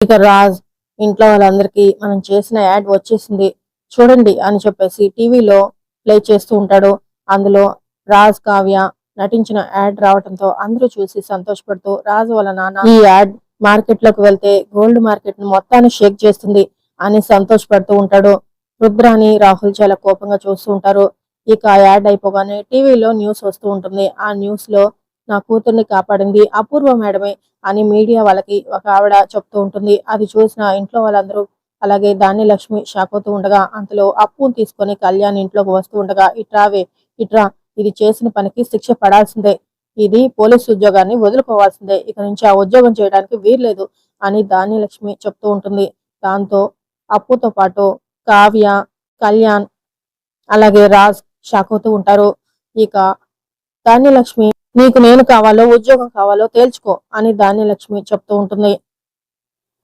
ఇక రాజ్ ఇంట్లో వాళ్ళందరికీ మనం చేసిన యాడ్ వచ్చేసింది. చూడండి అని చెప్పేసి టీవీలో ప్లే చేస్తూ ఉంటాడు. అందులో రాజ్ కావ్య నటించిన యాడ్ రావడంతో అందరూ చూసి సంతోషపడుతూ రాజు వాళ్ళ నాన్న ఈ యాడ్ మార్కెట్లోకి వెళ్తే గోల్డ్ మార్కెట్ను మొత్తాన్ని షేక్ చేస్తుంది అని సంతోషపడుతూ ఉంటాడు. రుద్రాని రాహుల్ చాలా కోపంగా చూస్తూ ఉంటారు. ఇక ఆ యాడ్ అయిపోగానే టీవీలో న్యూస్ వస్తూ ఉంటుంది. ఆ న్యూస్లో నా కూతుర్ని కాపాడింది అపూర్వ మేడమే అని మీడియా వాళ్ళకి ఒక ఆవిడ చెప్తూ ఉంటుంది. అది చూసిన ఇంట్లో వాళ్ళందరూ అలాగే దాని లక్ష్మి షాక్ అవుతూ ఉండగా అంతలో అప్పును తీసుకొని కళ్యాణ్ ఇంట్లోకి వస్తూ ఉండగా ఇట్రావే ఇట్రా ఇది చేసిన పనికి శిక్ష పడాల్సిందే. ఇది పోలీస్ ఉద్యోగాన్ని వదులుకోవాల్సిందే. ఇక నుంచి ఆ ఉద్యోగం చేయడానికి వీర్లేదు అని దాని లక్ష్మి చెప్తూ ఉంటుంది. దాంతో అప్పుతో పాటు కావ్య కళ్యాణ్ అలాగే రాజ్ షాక్ అవుతూ ఉంటారు. ఇక ధాన్యలక్ష్మి నీకు నేను కావాలో ఉద్యోగం కావాలో తేల్చుకో అని ధాన్యలక్ష్మి చెప్తూ ఉంటుంది.